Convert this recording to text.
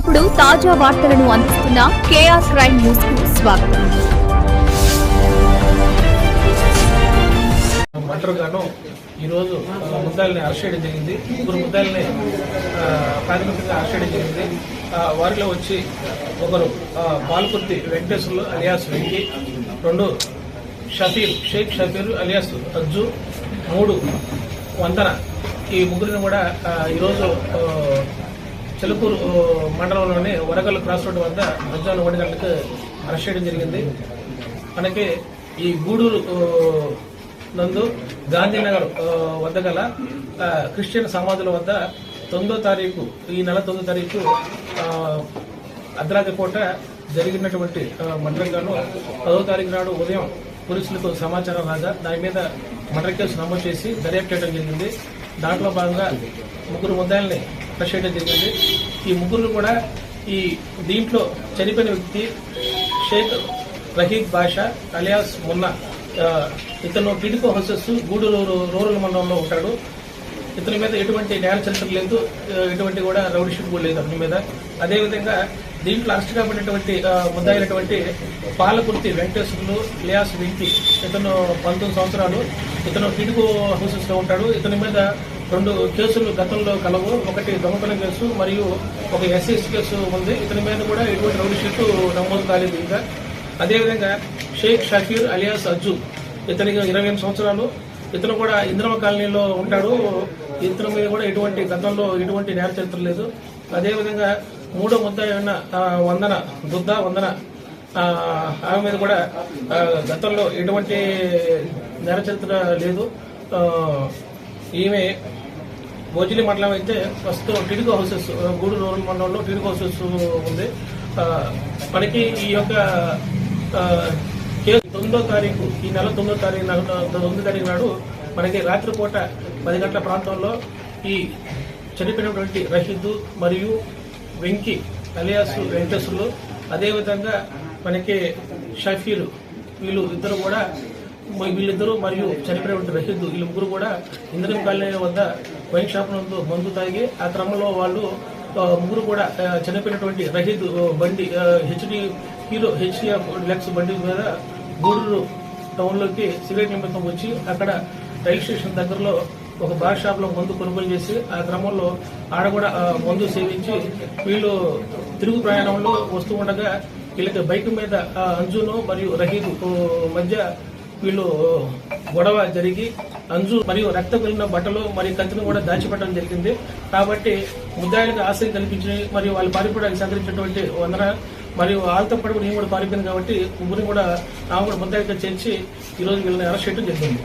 ఎప్పటికప్పుడు తాజా వార్తలను అందిస్తున్న కేఆర్ క్రైమ్ న్యూస్కు స్వాగతం. ఈరోజు ముద్దాలని ముద్దాయిల్ని అరెస్ట్ చేయడం జరిగింది. ముగ్గురు ముద్దాయిల్ని ప్రాథమికంగా అరెస్ట్ చేయడం జరిగింది. వారిలో వచ్చి ఒకరు బాల్కుర్తి వెంకటేశ్వర్లు అలియాస్ వెంకి రెండు షఫీర్ షేక్ షఫీర్ అలియాస్ అజ్జు మూడు వందన ఈ ముగ్గురిని కూడా ఈరోజు చిలుకూరు మండలంలోని వరగల్ క్రాస్ రోడ్ వద్ద మధ్యాహ్నం ఒకటి గంటలకు అరెస్ట్ చేయడం జరిగింది. మనకి ఈ గూడూరు నందు గాంధీనగర్ వద్ద గల క్రిస్టియన్ సమాధుల వద్ద తొమ్మిదో తారీఖు ఈ నెల తొమ్మిదో తారీఖు అర్ధరాత్రి పూట జరిగినటువంటి మండలంగాను పదో తారీఖు నాడు ఉదయం పోలీసులకు సమాచారం రాగా దాని మీద మర్డర్ కేసు నమోదు చేసి దర్యాప్తు చేయడం జరిగింది. దాంట్లో భాగంగా ముగ్గురు ముద్దాయిల్ని అరెస్ట్ చేయడం జరిగింది ఈ ముగ్గురు కూడా ఈ దీంట్లో చనిపోయిన వ్యక్తి షేక్ రహీద్ బాషా అలియాస్ మున్నా ఇతను టిడికో హౌసెస్ గూడూరు రూరల్ మండలంలో ఉంటాడు. ఇతని మీద ఎటువంటి న్యాయ చరిత్ర లేదు ఎటువంటి కూడా రౌడీషిప్ కూడా లేదు అతని మీద. అదేవిధంగా దీంట్లో అరెస్ట్ కాబడినటువంటి ముద్దాయినటువంటి పాలకుర్తి వెంకటేశ్వరులు లియాస్ వెంకి ఇతను పంతొమ్మిది సంవత్సరాలు ఇతను టిడికో హౌసెస్లో ఉంటాడు. ఇతని మీద రెండు కేసులు గతంలో కలవు. ఒకటి దొంగతనం కేసు మరియు ఒక ఎస్ఎస్ కేసు ఉంది. ఇతని మీద కూడా ఎటువంటి రౌడీ షీట్ నమోదు కాలేదు ఇంకా. అదేవిధంగా షేక్ షకీర్ అలియాస్ అజ్జు ఇతనికి ఇరవై ఎనిమిది సంవత్సరాలు. ఇతను కూడా ఇంద్రమ కాలనీలో ఉంటాడు. ఇతని మీద కూడా ఎటువంటి గతంలో ఎటువంటి నేర చరిత్ర లేదు. అదేవిధంగా మూడో ముద్ద వందన బుద్ధ వందన ఆమె మీద కూడా గతంలో ఎటువంటి నేర చరిత్ర లేదు. ఈమె భోజలి మండలం అయితే ప్రస్తుతం టిడుగు హౌసెస్ గూడు రూరల్ మండలంలో టిడుగు హౌసెస్ ఉంది. మనకి ఈ యొక్క కేసు తొమ్మిదో తారీఖు ఈ నెల తొమ్మిదో తారీఖు నాడు- తొమ్మిదో తారీఖు నాడు మనకి రాత్రిపూట పది గంటల ప్రాంతంలో ఈ చనిపోయినటువంటి రషీద్ మరియు వెంకి అలియాస్ వెంకటేశ్వర్లు అదేవిధంగా మనకి షఫీలు వీళ్ళు ఇద్దరు కూడా వీళ్ళిద్దరూ మరియు చనిపోయినటువంటి రహీద్ వీళ్ళ ముగ్గురు కూడా ఇంద్రం కాలనీ వద్ద వైన్ షాప్ నందు మందు తాగి ఆ క్రమంలో వాళ్ళు ముగ్గురు కూడా చనిపోయినటువంటి రహీద్ బండి హెచ్డి హీరో హెచ్డిఎఫ్ లెక్స్ బండి మీద గూడూరు టౌన్లోకి సిగరెట్ నిమిత్తం వచ్చి అక్కడ రైల్వే స్టేషన్ దగ్గరలో ఒక బార్ షాప్లో మందు కొనుగోలు చేసి ఆ క్రమంలో ఆడ కూడా మందు సేవించి వీళ్ళు తిరుగు ప్రయాణంలో వస్తూ ఉండగా వీళ్ళకి బైక్ మీద అంజును మరియు రహీదు మధ్య వీళ్ళు గొడవ జరిగి అంజు మరియు రక్తం కలిగిన బట్టలు మరియు కత్తిని కూడా దాచిపెట్టడం జరిగింది. కాబట్టి ముద్దాయిలకు ఆశ్రయం కల్పించి మరియు వాళ్ళు పారిపోవడానికి సహకరించినటువంటి వందన మరియు వాళ్ళతో పాటు కూడా నేను కూడా పారిపోయింది కాబట్టి ముగ్గురిని కూడా ఆమె కూడా ముద్దాయితో చేర్చి ఈ వీళ్ళని అరెస్ట్ చేయడం జరిగింది.